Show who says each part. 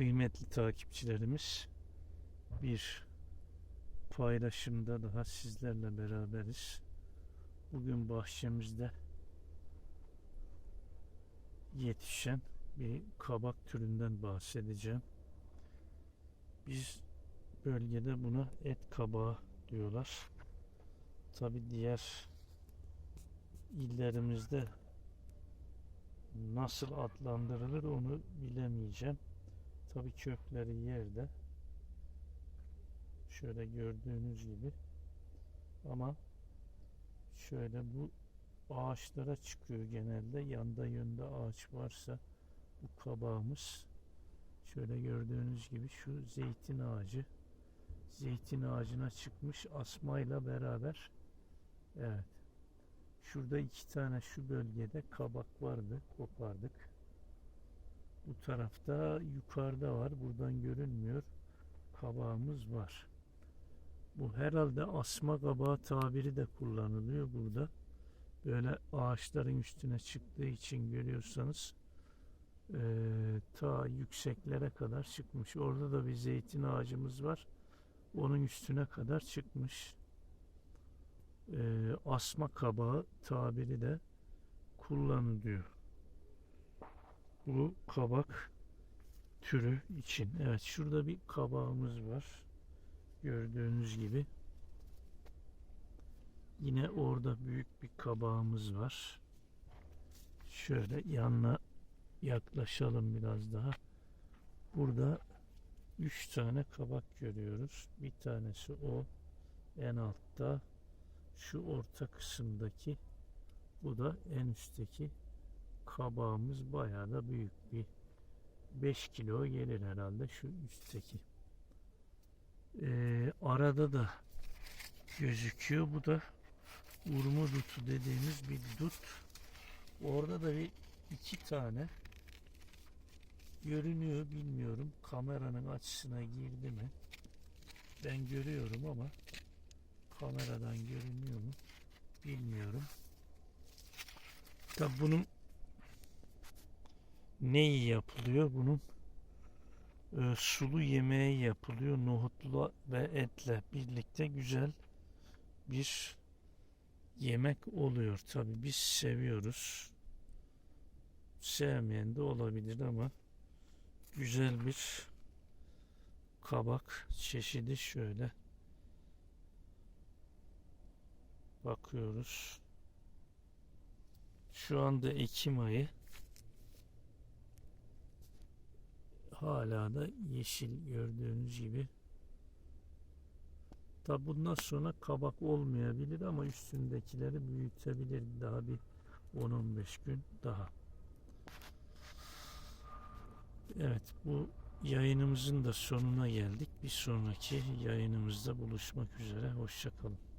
Speaker 1: kıymetli takipçilerimiz bir paylaşımda daha sizlerle beraberiz. Bugün bahçemizde yetişen bir kabak türünden bahsedeceğim. Biz bölgede buna et kabağı diyorlar. Tabi diğer illerimizde nasıl adlandırılır onu bilemeyeceğim. Tabi kökleri yerde. Şöyle gördüğünüz gibi. Ama şöyle bu ağaçlara çıkıyor genelde. Yanda yönde ağaç varsa bu kabağımız şöyle gördüğünüz gibi şu zeytin ağacı zeytin ağacına çıkmış asmayla beraber evet şurada iki tane şu bölgede kabak vardı kopardık bu tarafta yukarıda var buradan görünmüyor kabağımız var bu herhalde asma kabağı tabiri de kullanılıyor burada böyle ağaçların üstüne çıktığı için görüyorsanız eee, ta yükseklere kadar çıkmış. Orada da bir zeytin ağacımız var. Onun üstüne kadar çıkmış. Eee, asma kabağı tabiri de kullanılıyor. Bu kabak türü için. Evet şurada bir kabağımız var. Gördüğünüz gibi. Yine orada büyük bir kabağımız var. Şöyle yanına yaklaşalım biraz daha. Burada üç tane kabak görüyoruz. Bir tanesi o en altta. Şu orta kısımdaki bu da en üstteki kabağımız bayağı da büyük bir 5 kilo gelir herhalde şu üstteki. Ee, arada da gözüküyor. Bu da urmu dutu dediğimiz bir dut. Orada da bir iki tane görünüyor bilmiyorum. Kameranın açısına girdi mi? Ben görüyorum ama kameradan görünüyor mu? Bilmiyorum. Tabi bunun neyi yapılıyor? Bunun e, sulu yemeği yapılıyor. Nohutlu ve etle birlikte güzel bir yemek oluyor. Tabi biz seviyoruz. Sevmeyen de olabilir ama güzel bir kabak çeşidi şöyle bakıyoruz. Şu anda Ekim ayı hala da yeşil gördüğünüz gibi. Tabi bundan sonra kabak olmayabilir ama üstündekileri büyütebilir daha bir 10-15 gün daha. Evet bu yayınımızın da sonuna geldik. Bir sonraki yayınımızda buluşmak üzere. Hoşçakalın.